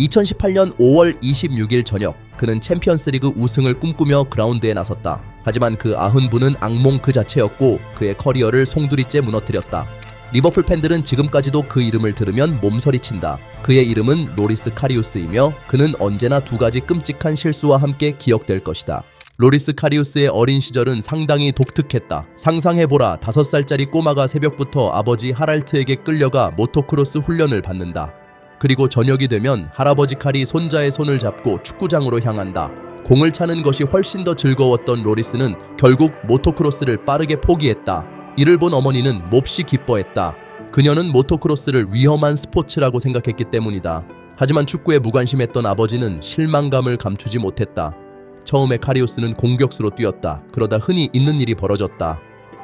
2018년 5월 26일 저녁 그는 챔피언스리그 우승을 꿈꾸며 그라운드에 나섰다. 하지만 그 아흔부는 악몽 그 자체였고 그의 커리어를 송두리째 무너뜨렸다. 리버풀 팬들은 지금까지도 그 이름을 들으면 몸서리친다. 그의 이름은 로리스 카리우스이며 그는 언제나 두 가지 끔찍한 실수와 함께 기억될 것이다. 로리스 카리우스의 어린 시절은 상당히 독특했다. 상상해보라, 다섯 살짜리 꼬마가 새벽부터 아버지 하랄트에게 끌려가 모토크로스 훈련을 받는다. 그리고 저녁이 되면 할아버지 칼이 손자의 손을 잡고 축구장으로 향한다. 공을 차는 것이 훨씬 더 즐거웠던 로리스는 결국 모토크로스를 빠르게 포기했다. 이를 본 어머니는 몹시 기뻐했다. 그녀는 모토크로스를 위험한 스포츠라고 생각했기 때문이다. 하지만 축구에 무관심했던 아버지는 실망감을 감추지 못했다. 처음에 카리우스는 공격수로 뛰었다. 그러다 흔히 있는 일이 벌어졌다.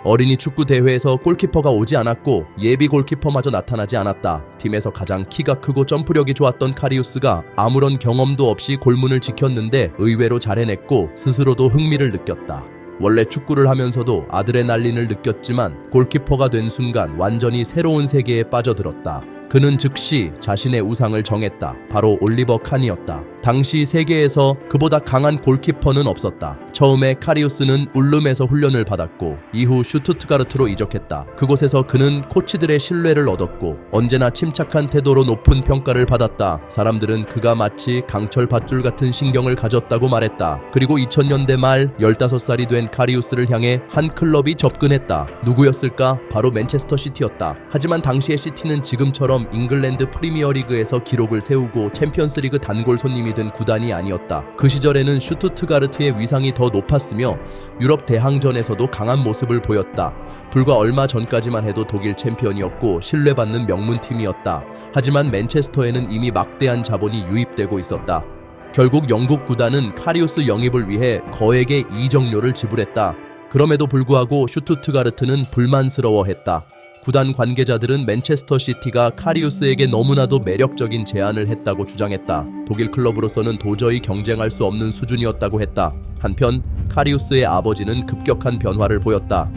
어린이 축구 대회에서 골키퍼가 오지 않았고 예비 골키퍼마저 나타나지 않았다. 팀에서 가장 키가 크고 점프력이 좋았던 카리우스가 아무런 경험도 없이 골문을 지켰는데 의외로 잘 해냈고 스스로도 흥미를 느꼈다. 원래 축구를 하면서도 아드레날린을 느꼈지만 골키퍼가 된 순간 완전히 새로운 세계에 빠져들었다. 그는 즉시 자신의 우상을 정했다. 바로 올리버 칸이었다. 당시 세계에서 그보다 강한 골키퍼는 없었다. 처음에 카리우스는 울름에서 훈련을 받았고 이후 슈투트가르트로 이적했다. 그곳에서 그는 코치들의 신뢰를 얻었고 언제나 침착한 태도로 높은 평가를 받았다. 사람들은 그가 마치 강철 밧줄 같은 신경을 가졌다고 말했다. 그리고 2000년대 말 15살이 된 카리우스를 향해 한 클럽이 접근했다. 누구였을까? 바로 맨체스터 시티였다. 하지만 당시의 시티는 지금처럼 잉글랜드 프리미어리그에서 기록을 세우고 챔피언스리그 단골 손님이 된 구단이 아니었다. 그 시절에는 슈투트가르트의 위상이 더 높았으며 유럽 대항전에서도 강한 모습을 보였다. 불과 얼마 전까지만 해도 독일 챔피언이었고 신뢰받는 명문팀이었다. 하지만 맨체스터에는 이미 막대한 자본이 유입되고 있었다. 결국 영국 구단은 카리우스 영입을 위해 거액의 이적료를 지불했다. 그럼에도 불구하고 슈투트가르트는 불만스러워했다. 구단 관계자들은 맨체스터 시티가 카리우스에게 너무나도 매력적인 제안을 했다고 주장했다. 독일 클럽으로서는 도저히 경쟁할 수 없는 수준이었다고 했다. 한편 카리우스의 아버지는 급격한 변화를 보였다.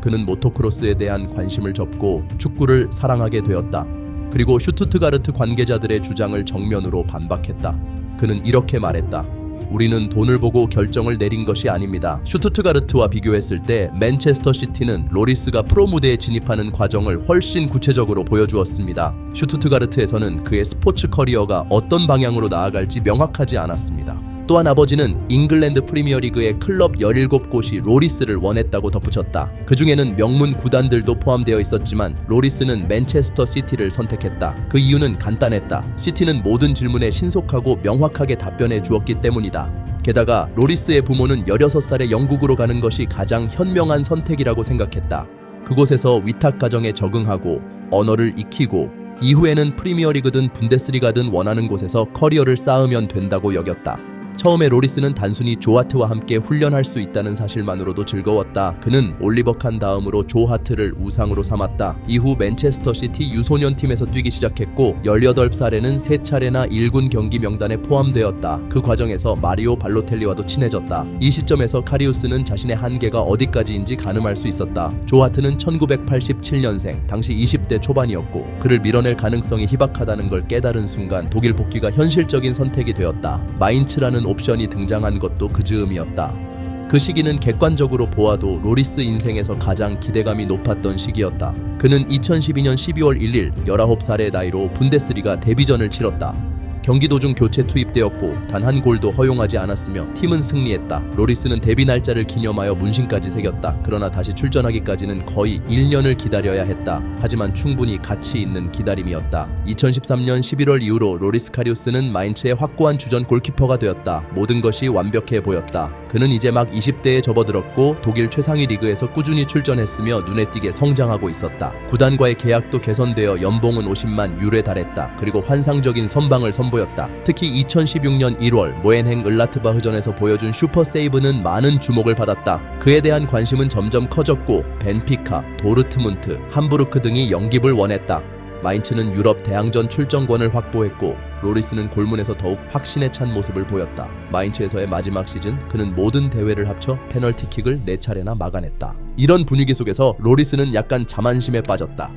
그는 모토크로스에 대한 관심을 접고 축구를 사랑하게 되었다. 그리고 슈투트가르트 관계자들의 주장을 정면으로 반박했다. 그는 이렇게 말했다. 우리는 돈을 보고 결정을 내린 것이 아닙니다. 슈투트가르트와 비교했을 때 맨체스터 시티는 로리스가 프로 무대에 진입하는 과정을 훨씬 구체적으로 보여주었습니다. 슈투트가르트에서는 그의 스포츠 커리어가 어떤 방향으로 나아갈지 명확하지 않았습니다. 또한 아버지는 잉글랜드 프리미어리그의 클럽 17곳이 로리스를 원했다고 덧붙였다. 그 중에는 명문 구단들도 포함되어 있었지만 로리스는 맨체스터 시티를 선택했다. 그 이유는 간단했다. 시티는 모든 질문에 신속하고 명확하게 답변해 주었기 때문이다. 게다가 로리스의 부모는 16살에 영국으로 가는 것이 가장 현명한 선택이라고 생각했다. 그곳에서 위탁 가정에 적응하고 언어를 익히고 이후에는 프리미어리그든 분데스리가든 원하는 곳에서 커리어를 쌓으면 된다고 여겼다. 처음에 로리스는 단순히 조하트와 함께 훈련할 수 있다는 사실만으로도 즐거웠다. 그는 올리버 칸 다음으로 조하트를 우상으로 삼았다. 이후 맨체스터 시티 유소년 팀에서 뛰기 시작했고 18살에는 세 차례나 1군 경기 명단에 포함되었다. 그 과정에서 마리오 발로텔리와도 친해졌다. 이 시점에서 카리우스는 자신의 한계가 어디까지인지 가늠할 수 있었다. 조하트는 1987년생, 당시 20대 초반이었고 그를 밀어낼 가능성이 희박하다는 걸 깨달은 순간 독일 복귀가 현실적인 선택이 되었다. 마인츠라는 옵션이 등장한 것도 그 즈음이었다. 그 시기는 객관적으로 보아도 로리스 인생에서 가장 기대감이 높았던 시기였다. 그는 2012년 12월 1일 19살의 나이로 분데스리가 데뷔전을 치렀다. 경기 도중 교체 투입되었고 단 한 골도 허용하지 않았으며 팀은 승리했다. 로리스는 데뷔 날짜를 기념하여 문신까지 새겼다. 그러나 다시 출전하기까지는 거의 1년을 기다려야 했다. 하지만 충분히 가치 있는 기다림이었다. 2013년 11월 이후로 로리스 카리우스는 마인츠의 확고한 주전 골키퍼가 되었다. 모든 것이 완벽해 보였다. 그는 이제 막 20대에 접어들었고 독일 최상위 리그에서 꾸준히 출전했으며 눈에 띄게 성장하고 있었다. 구단과의 계약도 개선되어 연봉은 50만 유로에 달했다. 그리고 환상적인 선방을 선보였다. 특히 2016년 1월 모엔행 을라트바흐전에서 보여준 슈퍼 세이브는 많은 주목을 받았다. 그에 대한 관심은 점점 커졌고 벤피카, 도르트문트, 함부르크 등이 영입을 원했다. 마인츠는 유럽 대항전 출전권을 확보했고 로리스는 골문에서 더욱 확신에 찬 모습을 보였다. 마인츠에서의 마지막 시즌 그는 모든 대회를 합쳐 페널티킥을 4차례나 막아냈다. 이런 분위기 속에서 로리스는 약간 자만심에 빠졌다.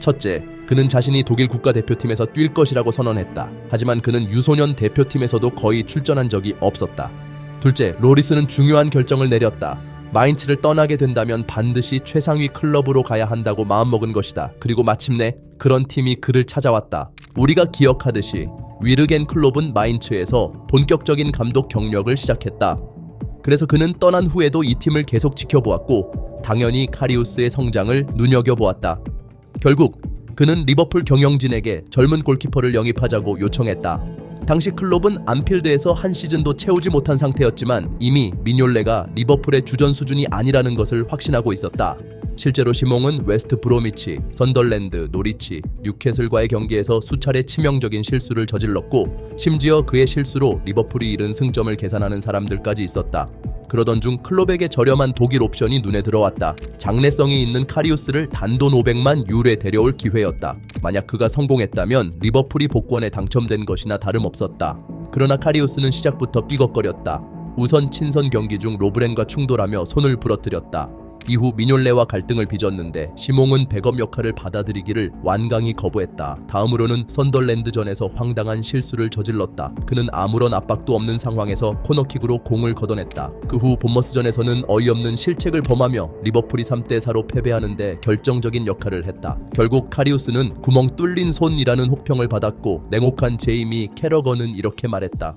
첫째, 그는 자신이 독일 국가대표팀에서 뛸 것이라고 선언했다. 하지만 그는 유소년 대표팀에서도 거의 출전한 적이 없었다. 둘째, 로리스는 중요한 결정을 내렸다. 마인츠를 떠나게 된다면 반드시 최상위 클럽으로 가야 한다고 마음먹은 것이다. 그리고 마침내 그런 팀이 그를 찾아왔다. 우리가 기억하듯이 위르겐 클롭은 마인츠에서 본격적인 감독 경력을 시작했다. 그래서 그는 떠난 후에도 이 팀을 계속 지켜보았고 당연히 카리우스의 성장을 눈여겨보았다. 결국 그는 리버풀 경영진에게 젊은 골키퍼를 영입하자고 요청했다. 당시 클롭은 안필드에서 한 시즌도 채우지 못한 상태였지만 이미 미뇰레가 리버풀의 주전 수준이 아니라는 것을 확신하고 있었다. 실제로 시몽은 웨스트 브로미치, 선덜랜드, 노리치, 뉴캐슬과의 경기에서 수차례 치명적인 실수를 저질렀고 심지어 그의 실수로 리버풀이 잃은 승점을 계산하는 사람들까지 있었다. 그러던 중 클롭에게 저렴한 독일 옵션이 눈에 들어왔다. 장래성이 있는 카리우스를 단돈 500만 유로에 데려올 기회였다. 만약 그가 성공했다면 리버풀이 복권에 당첨된 것이나 다름없었다. 그러나 카리우스는 시작부터 삐걱거렸다. 우선 친선 경기 중 로브렌과 충돌하며 손을 부러뜨렸다. 이후 미뇰레와 갈등을 빚었는데 시몽은 백업 역할을 받아들이기를 완강히 거부했다. 다음으로는 선덜랜드전에서 황당한 실수를 저질렀다. 그는 아무런 압박도 없는 상황에서 코너킥으로 공을 걷어냈다. 그 후 본머스전에서는 어이없는 실책을 범하며 리버풀이 3대 4로 패배하는데 결정적인 역할을 했다. 결국 카리우스는 구멍 뚫린 손이라는 혹평을 받았고 냉혹한 제이미 캐러건은 이렇게 말했다.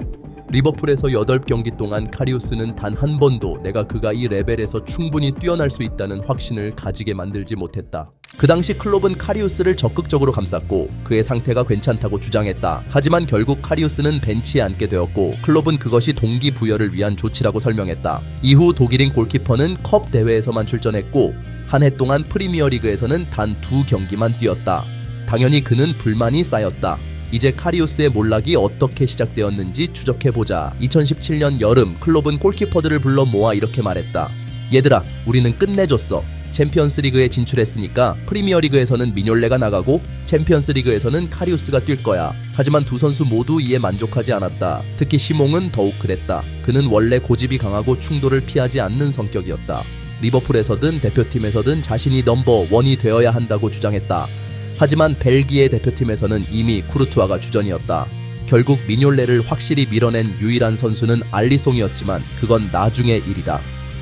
리버풀에서 8경기 동안 카리우스는 단 한 번도 내가 그가 이 레벨에서 충분히 뛰어날 수 있다는 확신을 가지게 만들지 못했다. 그 당시 클롭은 카리우스를 적극적으로 감쌌고 그의 상태가 괜찮다고 주장했다. 하지만 결국 카리우스는 벤치에 앉게 되었고 클롭은 그것이 동기 부여를 위한 조치라고 설명했다. 이후 독일인 골키퍼는 컵 대회에서만 출전했고 한 해 동안 프리미어리그에서는 단 두 경기만 뛰었다. 당연히 그는 불만이 쌓였다. 이제 카리우스의 몰락이 어떻게 시작되었는지 추적해보자. 2017년 여름 클롭은 골키퍼들을 불러 모아 이렇게 말했다. 얘들아, 우리는 끝내줬어. 챔피언스 리그에 진출했으니까 프리미어 리그에서는 미뇰레가 나가고 챔피언스 리그에서는 카리우스가 뛸 거야. 하지만 두 선수 모두 이에 만족하지 않았다. 특히 시몽은 더욱 그랬다. 그는 원래 고집이 강하고 충돌을 피하지 않는 성격이었다. 리버풀에서든 대표팀에서든 자신이 넘버 원이 되어야 한다고 주장했다. 하지만 벨기에 대표팀에서는 이미 쿠르투아가 주전이었다. 결국 미뇰레를 확실히 밀어낸 유일한 선수는 알리송이었지만 그건 나중의 일이다.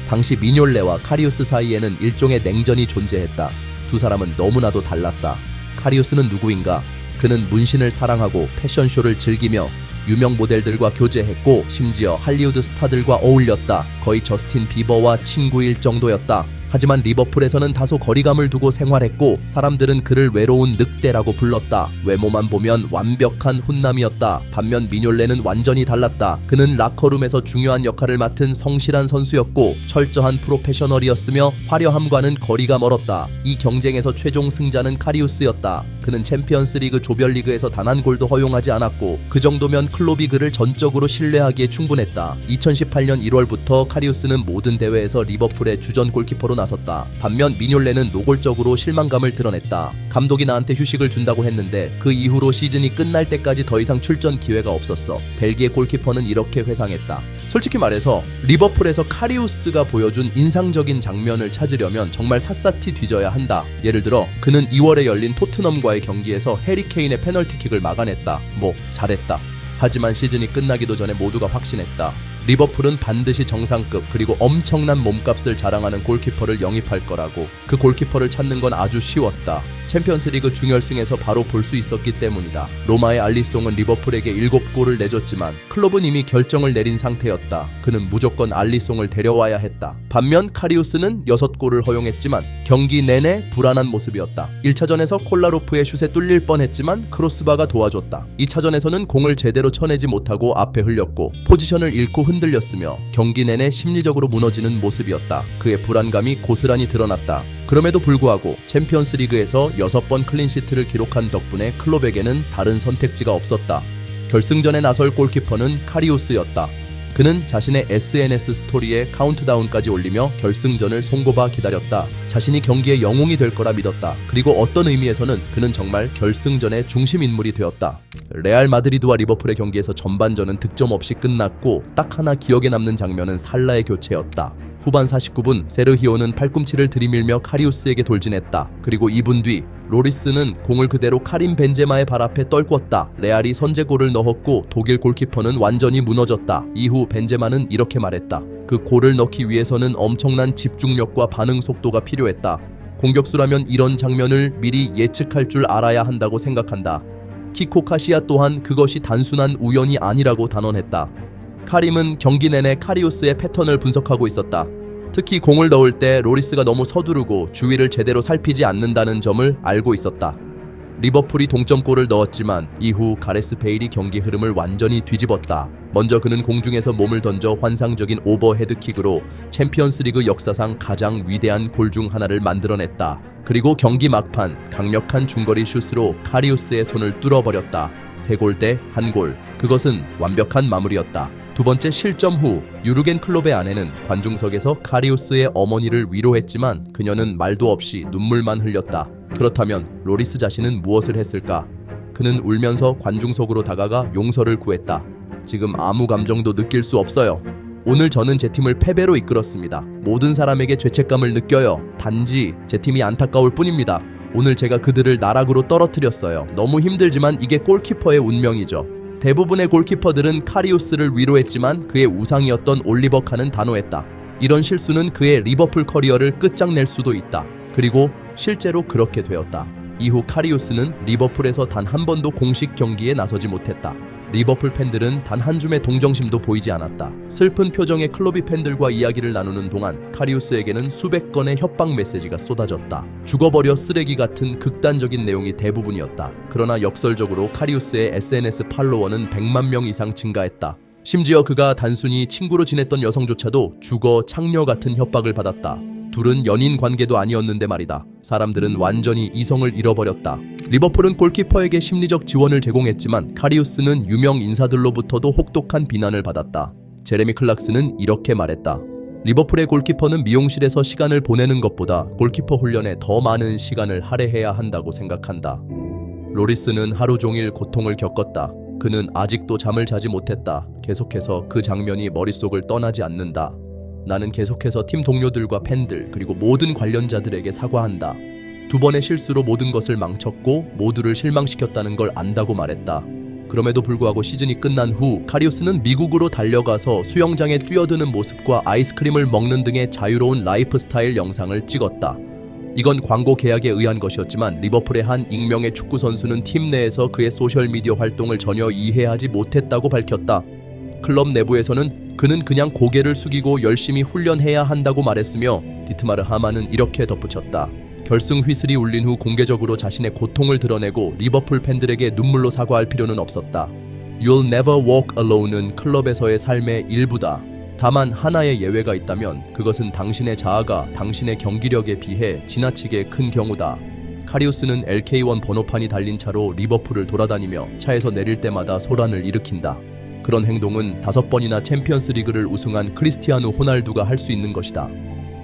당시 미뇰레와 카리우스 사이에는 일종의 냉전이 존재했다. 두 사람은 너무나도 달랐다. 카리우스는 누구인가? 그는 문신을 사랑하고 패션쇼를 즐기며 유명 모델들과 교제했고 심지어 할리우드 스타들과 어울렸다. 거의 저스틴 비버와 친구일 정도였다. 하지만 리버풀에서는 다소 거리감을 두고 생활했고 사람들은 그를 외로운 늑대라고 불렀다. 외모만 보면 완벽한 훈남이었다. 반면 미뇰레는 완전히 달랐다. 그는 라커룸에서 중요한 역할을 맡은 성실한 선수였고 철저한 프로페셔널이었으며 화려함과는 거리가 멀었다. 이 경쟁에서 최종 승자는 카리우스였다. 그는 챔피언스 리그 조별리그에서 단 한 골도 허용하지 않았고 그 정도면 클롭이 그를 전적으로 신뢰하기에 충분했다. 2018년 1월부터 카리우스는 모든 대회에서 리버풀의 주전 골키퍼로 나 섰다. 반면 미뇰레는 노골적으로 실망감을 드러냈다. 감독이 나한테 휴식을 준다고 했는데 그 이후로 시즌이 끝날 때까지 더 이상 출전 기회가 없었어. 벨기에 골키퍼는 이렇게 회상했다. 솔직히 말해서 리버풀에서 카리우스가 보여준 인상적인 장면을 찾으려면 정말 샅샅이 뒤져야 한다. 예를 들어 그는 2월에 열린 토트넘과의 경기에서 해리 케인의 페널티킥을 막아냈다. 뭐 잘했다. 하지만 시즌이 끝나기도 전에 모두가 확신했다. 리버풀은 반드시 정상급 그리고 엄청난 몸값을 자랑하는 골키퍼를 영입할 거라고. 그 골키퍼를 찾는 건 아주 쉬웠다. 챔피언스리그 중결승에서 바로 볼 수 있었기 때문이다. 로마의 알리송은 리버풀에게 7골을 내줬지만 클럽은 이미 결정을 내린 상태였다. 그는 무조건 알리송을 데려와야 했다. 반면 카리우스는 6골을 허용했지만 경기 내내 불안한 모습이었다. 1차전에서 콜라로프의 슛에 뚫릴 뻔했지만 크로스바가 도와줬다. 2차전에서는 공을 제대로 쳐내지 못하고 앞에 흘렸고 포지션을 잃고 흔들렸으며 경기 내내 심리적으로 무너지는 모습이었다. 그의 불안감이 고스란히 드러났다. 그럼에도 불구하고 챔피언스 리그에서 6번 클린시트를 기록한 덕분에 클롭에게는 다른 선택지가 없었다. 결승전에 나설 골키퍼는 카리우스였다. 그는 자신의 SNS 스토리에 카운트다운까지 올리며 결승전을 손꼽아 기다렸다. 자신이 경기의 영웅이 될 거라 믿었다. 그리고 어떤 의미에서는 그는 정말 결승전의 중심 인물이 되었다. 레알 마드리드와 리버풀의 경기에서 전반전은 득점 없이 끝났고 딱 하나 기억에 남는 장면은 살라의 교체였다. 후반 49분 세르히오는 팔꿈치를 들이밀며 카리우스에게 돌진했다. 그리고 2분 뒤 로리스는 공을 그대로 카림 벤제마의 발 앞에 떨궜다. 레알이 선제골을 넣었고 독일 골키퍼는 완전히 무너졌다. 이후 벤제마는 이렇게 말했다. 그 골을 넣기 위해서는 엄청난 집중력과 반응 속도가 필요했다. 공격수라면 이런 장면을 미리 예측할 줄 알아야 한다고 생각한다. 키코 카시아 또한 그것이 단순한 우연이 아니라고 단언했다. 카림은 경기 내내 카리우스의 패턴을 분석하고 있었다. 특히 공을 넣을 때 로리스가 너무 서두르고 주위를 제대로 살피지 않는다는 점을 알고 있었다. 리버풀이 동점골을 넣었지만 이후 가레스 베일이 경기 흐름을 완전히 뒤집었다. 먼저 그는 공중에서 몸을 던져 환상적인 오버헤드 킥으로 챔피언스리그 역사상 가장 위대한 골 중 하나를 만들어냈다. 그리고 경기 막판 강력한 중거리 슛으로 카리우스의 손을 뚫어버렸다. 세 골 대 한 골. 그것은 완벽한 마무리였다. 두 번째 실점 후 유르겐 클롭의 아내는 관중석에서 카리우스의 어머니를 위로했지만 그녀는 말도 없이 눈물만 흘렸다. 그렇다면 로리스 자신은 무엇을 했을까? 그는 울면서 관중석으로 다가가 용서를 구했다. 지금 아무 감정도 느낄 수 없어요. 오늘 저는 제 팀을 패배로 이끌었습니다. 모든 사람에게 죄책감을 느껴요. 단지 제 팀이 안타까울 뿐입니다. 오늘 제가 그들을 나락으로 떨어뜨렸어요. 너무 힘들지만 이게 골키퍼의 운명이죠. 대부분의 골키퍼들은 카리우스를 위로했지만 그의 우상이었던 올리버 칸은 단호했다. 이런 실수는 그의 리버풀 커리어를 끝장낼 수도 있다. 그리고 실제로 그렇게 되었다. 이후 카리우스는 리버풀에서 단 한 번도 공식 경기에 나서지 못했다. 리버풀 팬들은 단 한 줌의 동정심도 보이지 않았다. 슬픈 표정의 클로비 팬들과 이야기를 나누는 동안 카리우스에게는 수백 건의 협박 메시지가 쏟아졌다. 죽어버려 쓰레기 같은 극단적인 내용이 대부분이었다. 그러나 역설적으로 카리우스의 SNS 팔로워는 100만 명 이상 증가했다. 심지어 그가 단순히 친구로 지냈던 여성조차도 죽어 창녀 같은 협박을 받았다. 둘은 연인 관계도 아니었는데 말이다. 사람들은 완전히 이성을 잃어버렸다. 리버풀은 골키퍼에게 심리적 지원을 제공했지만 카리우스는 유명 인사들로부터도 혹독한 비난을 받았다. 제레미 클락스는 이렇게 말했다. 리버풀의 골키퍼는 미용실에서 시간을 보내는 것보다 골키퍼 훈련에 더 많은 시간을 할애해야 한다고 생각한다. 로리스는 하루 종일 고통을 겪었다. 그는 아직도 잠을 자지 못했다. 계속해서 그 장면이 머릿속을 떠나지 않는다. 나는 계속해서 팀 동료들과 팬들 그리고 모든 관련자들에게 사과한다. 두 번의 실수로 모든 것을 망쳤고 모두를 실망시켰다는 걸 안다고 말했다. 그럼에도 불구하고 시즌이 끝난 후 카리우스는 미국으로 달려가서 수영장에 뛰어드는 모습과 아이스크림을 먹는 등의 자유로운 라이프 스타일 영상을 찍었다. 이건 광고 계약에 의한 것이었지만 리버풀의 한 익명의 축구 선수는 팀 내에서 그의 소셜 미디어 활동을 전혀 이해하지 못했다고 밝혔다. 클럽 내부에서는 그는 그냥 고개를 숙이고 열심히 훈련해야 한다고 말했으며 디트마르 하마는 이렇게 덧붙였다. 결승 휘슬이 울린 후 공개적으로 자신의 고통을 드러내고 리버풀 팬들에게 눈물로 사과할 필요는 없었다. You'll never walk alone은 클럽에서의 삶의 일부다. 다만 하나의 예외가 있다면 그것은 당신의 자아가 당신의 경기력에 비해 지나치게 큰 경우다. 카리우스는 LK1 번호판이 달린 차로 리버풀을 돌아다니며 차에서 내릴 때마다 소란을 일으킨다. 그런 행동은 다섯 번이나 챔피언스 리그를 우승한 크리스티아누 호날두가 할 수 있는 것이다.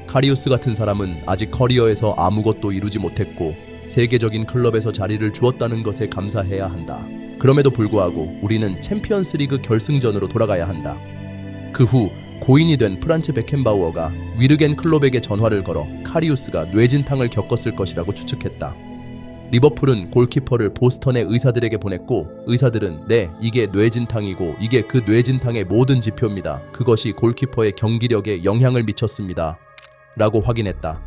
카리우스 같은 사람은 아직 커리어에서 아무것도 이루지 못했고 세계적인 클럽에서 자리를 주었다는 것에 감사해야 한다. 그럼에도 불구하고 우리는 챔피언스 리그 결승전으로 돌아가야 한다. 그 후 고인이 된 프란츠 베켄바우어가 위르겐 클롭에게 전화를 걸어 카리우스가 뇌진탕을 겪었을 것이라고 추측했다. 리버풀은 골키퍼를 보스턴의 의사들에게 보냈고 의사들은 네 이게 뇌진탕이고 이게 그 뇌진탕의 모든 지표입니다. 그것이 골키퍼의 경기력에 영향을 미쳤습니다. 라고 확인했다.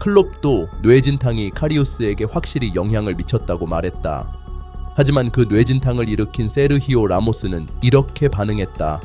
클롭도 뇌진탕이 카리우스에게 확실히 영향을 미쳤다고 말했다. 하지만 그 뇌진탕을 일으킨 세르히오 라모스는 이렇게 반응했다.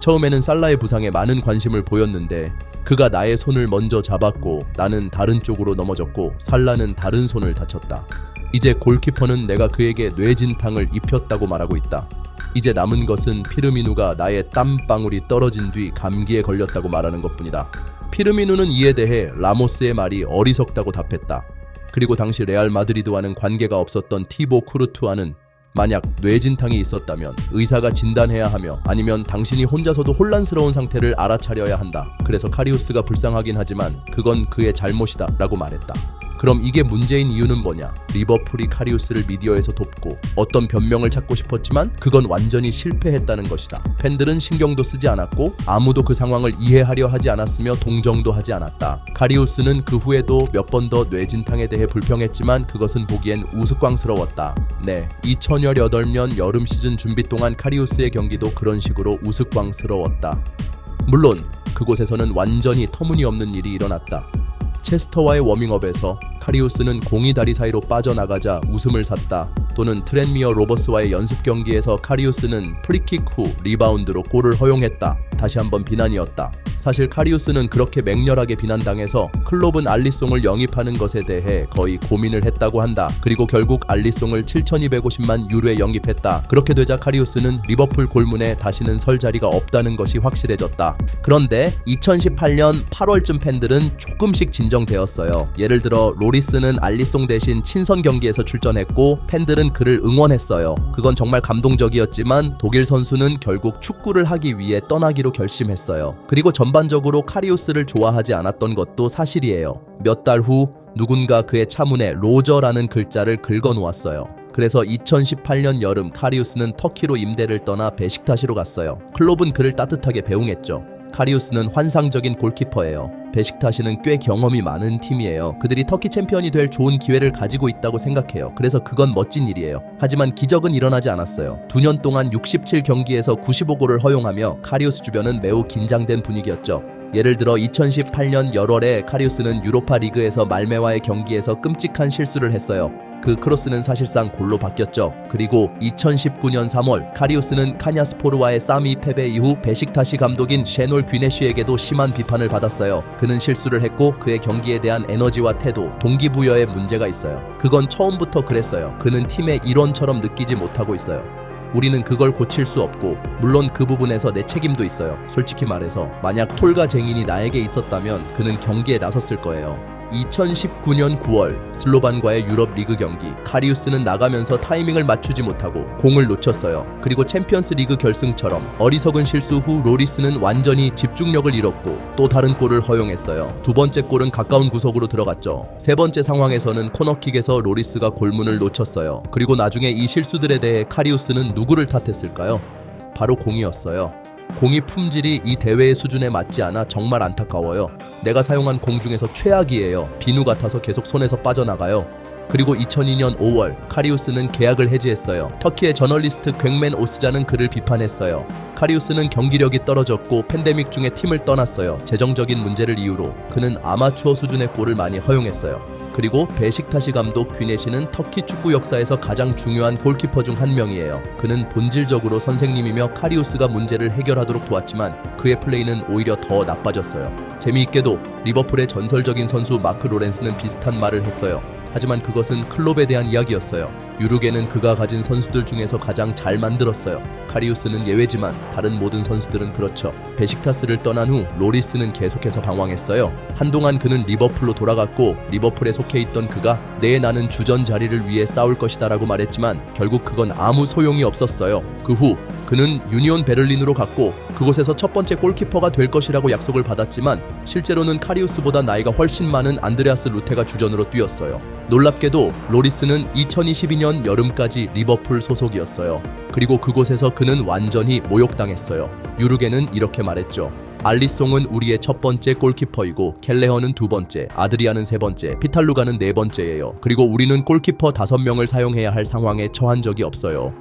처음에는 살라의 부상에 많은 관심을 보였는데 그가 나의 손을 먼저 잡았고 나는 다른 쪽으로 넘어졌고 살라는 다른 손을 다쳤다. 이제 골키퍼는 내가 그에게 뇌진탕을 입혔다고 말하고 있다. 이제 남은 것은 피르미누가 나의 땀방울이 떨어진 뒤 감기에 걸렸다고 말하는 것뿐이다. 피르미누는 이에 대해 라모스의 말이 어리석다고 답했다. 그리고 당시 레알 마드리드와는 관계가 없었던 티보 쿠르투아는 만약 뇌진탕이 있었다면 의사가 진단해야 하며 아니면 당신이 혼자서도 혼란스러운 상태를 알아차려야 한다. 그래서 카리우스가 불쌍하긴 하지만 그건 그의 잘못이다 라고 말했다. 그럼 이게 문제인 이유는 뭐냐? 리버풀이 카리우스를 미디어에서 돕고 어떤 변명을 찾고 싶었지만 그건 완전히 실패했다는 것이다. 팬들은 신경도 쓰지 않았고 아무도 그 상황을 이해하려 하지 않았으며 동정도 하지 않았다. 카리우스는 그 후에도 몇 번 더 뇌진탕에 대해 불평했지만 그것은 보기엔 우스꽝스러웠다. 네, 2018년 여름 시즌 준비 동안 카리우스의 경기도 그런 식으로 우스꽝스러웠다. 물론 그곳에서는 완전히 터무니없는 일이 일어났다. 체스터와의 워밍업에서 카리우스는 공이 다리 사이로 빠져나가자 웃음을 샀다. 또는 트렌미어 로버스와의 연습 경기에서 카리우스는 프리킥 후 리바운드로 골을 허용했다. 다시 한번 비난이었다. 사실 카리우스는 그렇게 맹렬하게 비난당해서 클롭은 알리송을 영입하는 것에 대해 거의 고민을 했다고 한다. 그리고 결국 알리송을 7,250만 유로에 영입했다. 그렇게 되자 카리우스는 리버풀 골문에 다시는 설 자리가 없다는 것이 확실해졌다. 그런데 2018년 8월쯤 팬들은 조금씩 진정되었어요. 예를 들어 로리스는 알리송 대신 친선 경기에서 출전했고 팬들은 그를 응원했어요. 그건 정말 감동적이었지만 독일 선수는 결국 축구를 하기 위해 떠나기로 결심했어요. 그리고 전 반적으로 카리우스를 좋아하지 않았던 것도 사실이에요. 몇 달 후 누군가 그의 차문에 로저라는 글자를 긁어 놓았어요. 그래서 2018년 여름 카리우스는 터키로 임대를 떠나 베식타시로 갔어요. 클롭은 그를 따뜻하게 배웅했죠. 카리우스는 환상적인 골키퍼예요. 베식타시는 꽤 경험이 많은 팀이에요. 그들이 터키 챔피언이 될 좋은 기회를 가지고 있다고 생각해요. 그래서 그건 멋진 일이에요. 하지만 기적은 일어나지 않았어요. 두년 동안 67경기에서 95골을 허용하며 카리우스 주변은 매우 긴장된 분위기였죠. 예를 들어 2018년 8월에 카리우스는 유로파 리그에서 말메와의 경기에서 끔찍한 실수를 했어요. 그 크로스는 사실상 골로 바뀌었죠. 그리고 2019년 3월 카리우스는 카냐스포르와의 싸미 패배 이후 베식타시 감독인 셰놀 귀네쉬에게도 심한 비판을 받았어요. 그는 실수를 했고 그의 경기에 대한 에너지와 태도, 동기부여에 문제가 있어요. 그건 처음부터 그랬어요. 그는 팀의 일원처럼 느끼지 못하고 있어요. 우리는 그걸 고칠 수 없고 물론 그 부분에서 내 책임도 있어요. 솔직히 말해서 만약 톨가 쟁인이 나에게 있었다면 그는 경기에 나섰을 거예요. 2019년 9월 슬로반과의 유럽 리그 경기 카리우스는 나가면서 타이밍을 맞추지 못하고 공을 놓쳤어요. 그리고 챔피언스 리그 결승처럼 어리석은 실수 후 로리스는 완전히 집중력을 잃었고 또 다른 골을 허용했어요. 두 번째 골은 가까운 구석으로 들어갔죠. 세 번째 상황에서는 코너킥에서 로리스가 골문을 놓쳤어요. 그리고 나중에 이 실수들에 대해 카리우스는 누구를 탓했을까요? 바로 공이었어요. 공이 품질이 이 대회의 수준에 맞지 않아 정말 안타까워요. 내가 사용한 공 중에서 최악이에요. 비누 같아서 계속 손에서 빠져나가요. 그리고 2002년 5월 카리우스는 계약을 해지했어요. 터키의 저널리스트 괭맨 오스자는 그를 비판했어요. 카리우스는 경기력이 떨어졌고 팬데믹 중에 팀을 떠났어요. 재정적인 문제를 이유로 그는 아마추어 수준의 골을 많이 허용했어요. 그리고 베식타시 감독 귀네시는 터키 축구 역사에서 가장 중요한 골키퍼 중 한 명이에요. 그는 본질적으로 선생님이며 카리우스가 문제를 해결하도록 도왔지만 그의 플레이는 오히려 더 나빠졌어요. 재미있게도 리버풀의 전설적인 선수 마크 로렌스는 비슷한 말을 했어요. 하지만 그것은 클롭에 대한 이야기였어요. 유르게는 그가 가진 선수들 중에서 가장 잘 만들었어요. 카리우스는 예외지만 다른 모든 선수들은 그렇죠. 베식타스를 떠난 후 로리스는 계속해서 방황했어요. 한동안 그는 리버풀로 돌아갔고 리버풀에 속해 있던 그가 내 나는 주전 자리를 위해 싸울 것이다라고 말했지만 결국 그건 아무 소용이 없었어요. 그 후 그는 유니온 베를린으로 갔고 그곳에서 첫 번째 골키퍼가 될 것이라고 약속을 받았지만 실제로는 카리우스보다 나이가 훨씬 많은 안드레아스 루테가 주전으로 뛰었어요. 놀랍게도 로리스는 2022년 여름까지 리버풀 소속이었어요. 그리고 그곳에서 그는 완전히 모욕당했어요. 유르게는 이렇게 말했죠. 알리송은 우리의 첫 번째 골키퍼이고 켈레허는 두 번째, 아드리아는 세 번째, 피탈루가는 네 번째예요. 그리고 우리는 골키퍼 다섯 명을 사용해야 할 상황에 처한 적이 없어요.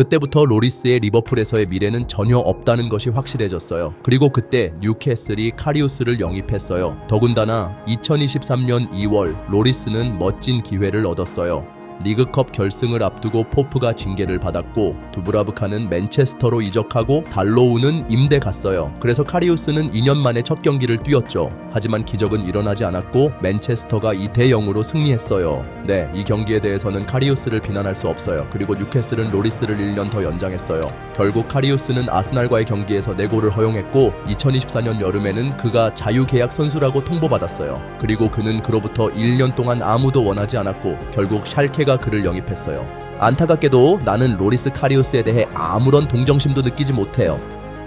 그때부터 로리스의 리버풀에서의 미래는 전혀 없다는 것이 확실해졌어요. 그리고 그때 뉴캐슬이 카리우스를 영입했어요. 더군다나 2023년 2월 로리스는 멋진 기회를 얻었어요. 리그컵 결승을 앞두고 포프가 징계를 받았고 두브라브카는 맨체스터로 이적하고 달로우는 임대 갔어요. 그래서 카리우스는 2년 만에 첫 경기를 뛰었죠. 하지만 기적은 일어나지 않았고 맨체스터가 2대 0으로 승리했어요. 네, 이 경기에 대해서는 카리우스를 비난할 수 없어요. 그리고 뉴캐슬은 로리스를 1년 더 연장했어요. 결국 카리우스는 아스날과의 경기에서 4골을 허용했고 2024년 여름에는 그가 자유계약 선수라고 통보받았어요. 그리고 그는 그로부터 1년 동안 아무도 원하지 않았고 결국 샬케 가 그를 영입했어요. 안타깝게도 나는 로리스 카리우스에 대해 아무런 동정심도 느끼지 못해요.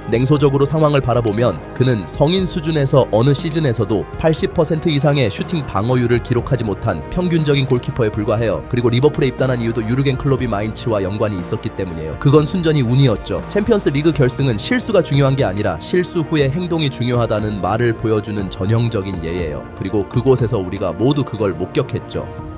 냉소적으로 상황을 바라보면 그는 성인 수준에서 어느 시즌에서도 80% 이상의 슈팅 방어율을 기록하지 못한 평균적인 골키퍼에 불과해요. 그리고 리버풀에 입단한 이유도 유르겐 클롭이 마인츠와 연관이 있었기 때문이에요. 그건 순전히 운이었죠. 챔피언스 리그 결승은 실수가 중요한 게 아니라 실수 후의 행동이 중요하다는 말을 보여주는 전형적인 예예요. 그리고 그곳에서 우리가 모두 그걸 목격했죠.